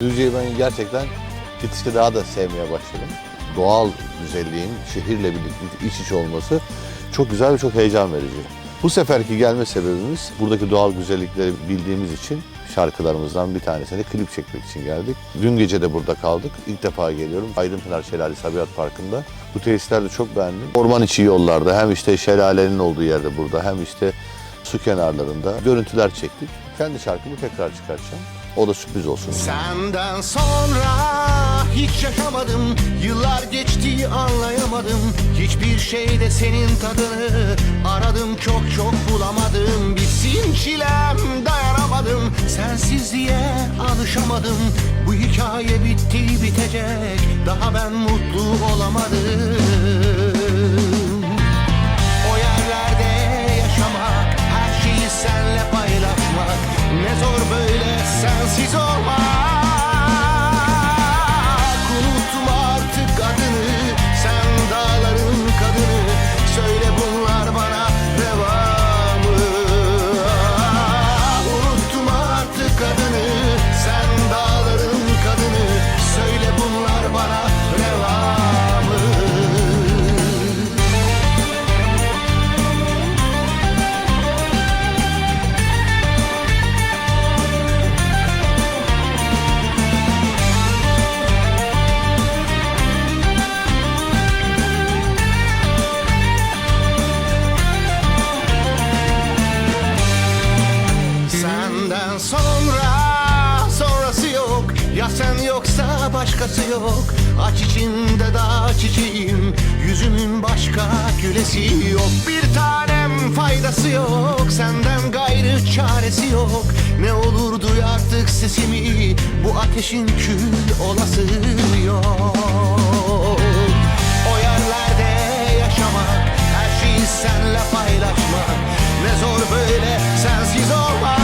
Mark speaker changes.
Speaker 1: Düzce'yi ben gerçekten gittikçe daha da sevmeye başladım. Doğal güzelliğin şehirle birlikte iç içe olması çok güzel ve çok heyecan verici. Bu seferki gelme sebebimiz buradaki doğal güzellikleri bildiğimiz için şarkılarımızdan bir tanesini klip çekmek için geldik. Dün gece de burada kaldık. İlk defa geliyorum. Aydınpınar Şelalesi Tabiat Parkı'nda. Bu tesisleri de çok beğendim. Orman içi yollarda hem işte şelalenin olduğu yerde burada hem işte su kenarlarında görüntüler çektik. Kendi şarkımı tekrar çıkartacağım. O da sürpriz olsun.
Speaker 2: Senden sonra hiç yaşamadım. Yıllar geçti anlayamadım. Hiçbir şeyde senin tadını Aradım. Çok çok bulamadım. Bitsin çilem dayanamadım. Sensizliğe alışamadım. Bu hikaye bitti bitecek. Daha ben mutlu olamadım sensiz olmak sen yoksa başkası yok. Aç içimde dağ çiçeğim. Yüzümün başka gülesi yok. Bir tanem faydası yok. Senden gayrı çaresi yok. Ne olur duy artık sesimi? Bu ateşin kül olası yok. O yerlerde yaşamak Her şeyi senle paylaşmak. Ne zor böyle sensiz olmak.